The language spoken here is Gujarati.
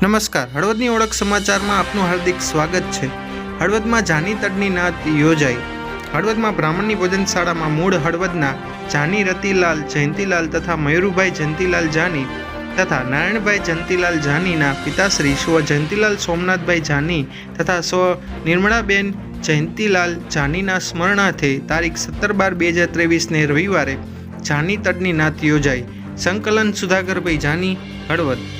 નમસ્કાર. હળવદની ઓળખ સમાચારમાં આપનું હાર્દિક સ્વાગત છે. હળવદમાં જાની તડની નાત યોજાઈ. હળવદમાં બ્રાહ્મણની ભોજનશાળામાં મૂળ હળવદના જાની રતિલાલ જયંતિલાલ તથા મયુરુભાઈ જયંતિલાલ જાની તથા નારાયણભાઈ જયંતિલાલ જાનીના પિતાશ્રી સ્વ જયંતિલાલ સોમનાથભાઈ જાની તથા સ્વ નિર્મળાબેન જયંતિલાલ જાનીના સ્મરણાર્થે તારીખ સત્તર બાર બે હજાર ત્રેવીસને રવિવારે જાની તડની નાત યોજાઈ. સંકલન સુધાકરભાઈ જાની, હળવદ.